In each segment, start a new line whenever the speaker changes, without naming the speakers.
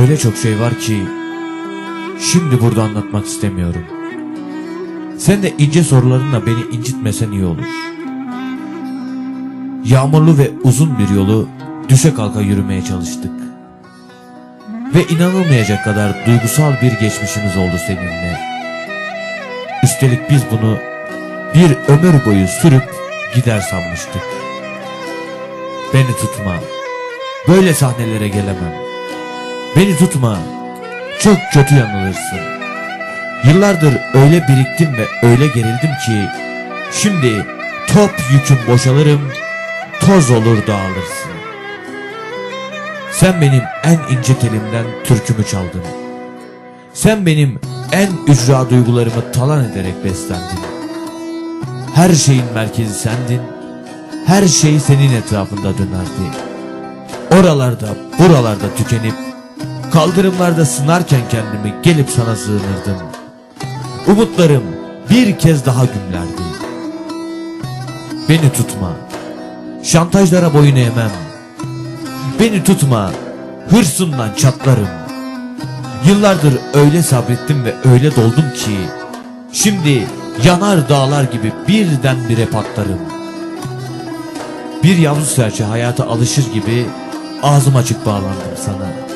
öyle çok şey var ki şimdi burada anlatmak istemiyorum. Sen de ince sorularınla beni incitmesen iyi olur. Yağmurlu ve uzun bir yolu düşe kalka yürümeye çalıştık. Ve inanılmayacak kadar duygusal bir geçmişimiz oldu seninle. Üstelik biz bunu bir ömür boyu sürüp gider sanmıştık. Beni tutma. Böyle sahnelere gelemem. Beni tutma. Çok kötü yanılırsın. Yıllardır öyle biriktim ve öyle gerildim ki şimdi top yüküm boşalırım, toz olur dağılırsın. Sen benim en ince telimden türkümü çaldın. Sen benim en ücra duygularımı talan ederek beslendin. Her şeyin merkezi sendin. Her şey senin etrafında dönerdi. Oralarda, buralarda tükenip, kaldırımlarda sınarken kendimi gelip sana sığınırdım. Umutlarım bir kez daha gümlerdi. Beni tutma. Şantajlara boyun eğmem. Beni tutma. Hırsımdan çatlarım. Yıllardır öyle sabrettim ve öyle doldum ki şimdi yanar dağlar gibi birdenbire patlarım. Bir yavru serçe hayata alışır gibi ağzım açık bağlandım sana.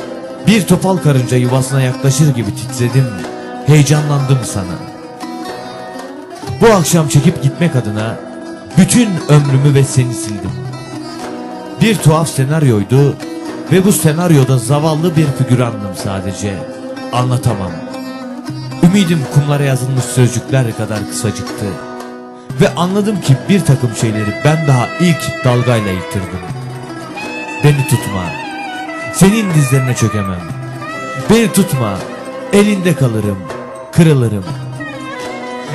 Bir topal karınca yuvasına yaklaşır gibi titredim, heyecanlandım sana. Bu akşam çekip gitmek adına bütün ömrümü ve seni sildim. Bir tuhaf senaryoydu ve bu senaryoda zavallı bir figürandım sadece. Anlatamam. Ümidim kumlara yazılmış sözcükler kadar kısacıktı. Ve anladım ki bir takım şeyleri ben daha ilk dalgayla yitirdim. Beni tutma. Senin dizlerine çökemem. Beni tutma. Elinde kalırım. Kırılırım.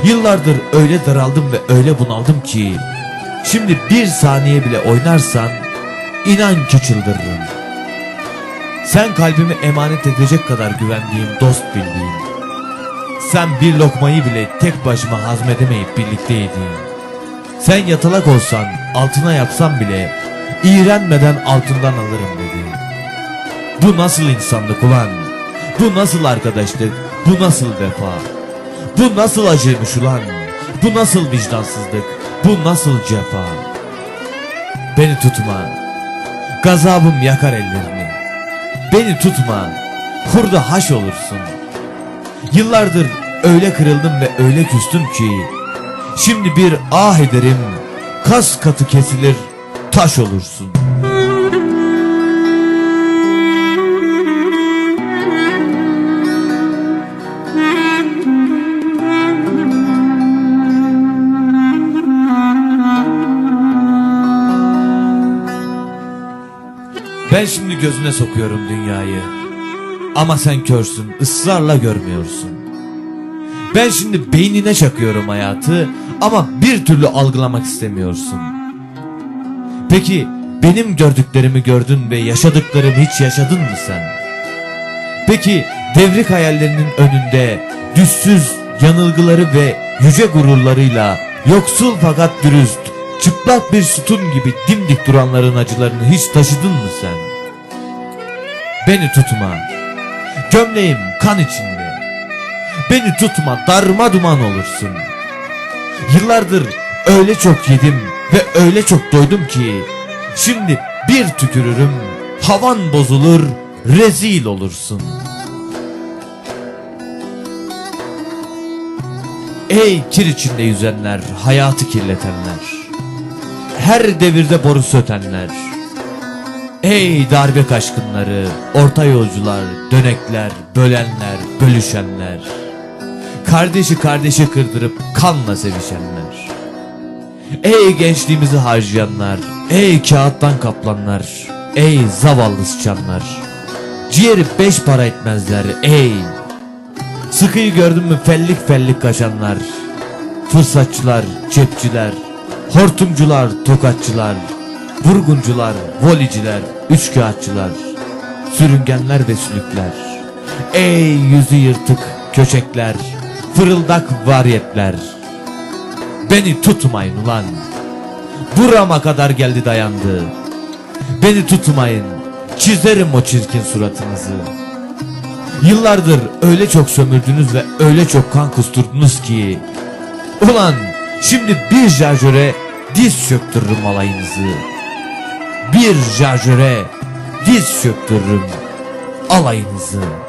Yıllardır öyle daraldım ve öyle bunaldım ki şimdi bir saniye bile oynarsan inan ki çıldırırım. Sen kalbimi emanet edecek kadar güvendiğim dost bildiğim. Sen bir lokmayı bile tek başıma hazmedemeyip birlikte yediğim. Sen yatalak olsan altına yapsam bile iğrenmeden altından alırım dediğim. Bu nasıl insanlık ulan? Bu nasıl arkadaşlık? Bu nasıl vefa? Bu nasıl acıymış ulan? Bu nasıl vicdansızlık? Bu nasıl cefa? Beni tutma. Gazabım yakar ellerini. Beni tutma. Hurda haş olursun. Yıllardır öyle kırıldım ve öyle küstüm ki şimdi bir ah ederim kas katı kesilir taş olursun. Ben şimdi gözüne sokuyorum dünyayı. Ama sen körsün, ısrarla görmüyorsun. Ben şimdi beynine çakıyorum hayatı ama bir türlü algılamak istemiyorsun. Peki benim gördüklerimi gördün ve yaşadıklarımı hiç yaşadın mı sen? Peki devrik hayallerinin önünde düşsüz yanılgıları ve yüce gururlarıyla yoksul fakat dürüst, çıplak bir sütun gibi dimdik duranların acılarını hiç taşıdın mı sen? Beni tutma. Gömleğim kan içinde. Beni tutma darma duman olursun. Yıllardır öyle çok yedim ve öyle çok doydum ki şimdi bir tükürürüm havan bozulur rezil olursun. Ey kir içinde yüzenler, hayatı kirletenler. Her devirde boru ötenler. Ey darbe kaşkınları, orta yolcular, dönekler, bölenler, bölüşenler. Kardeşi kardeşi kırdırıp kanla sevişenler. Ey gençliğimizi harcayanlar, ey kağıttan kaplanlar, ey zavallı sıçanlar. Ciğeri beş para etmezler, ey. Sıkıyı gördün mü fellik fellik kaşanlar. Fırsatçılar, cepçiler, hortumcular, tokatçılar, vurguncular, voliciler, üçkağıtçılar, sürüngenler ve sülükler. Ey yüzü yırtık köçekler, fırıldak variyetler. Beni tutmayın ulan. Burama kadar geldi dayandı. Beni tutmayın. Çizerim o çirkin suratınızı. Yıllardır öyle çok sömürdünüz ve öyle çok kan kusturdunuz ki Ulan şimdi bir şarjöre diz çöktürürüm alayınızı. Bir şarjöre diz çöktürürüm alayınızı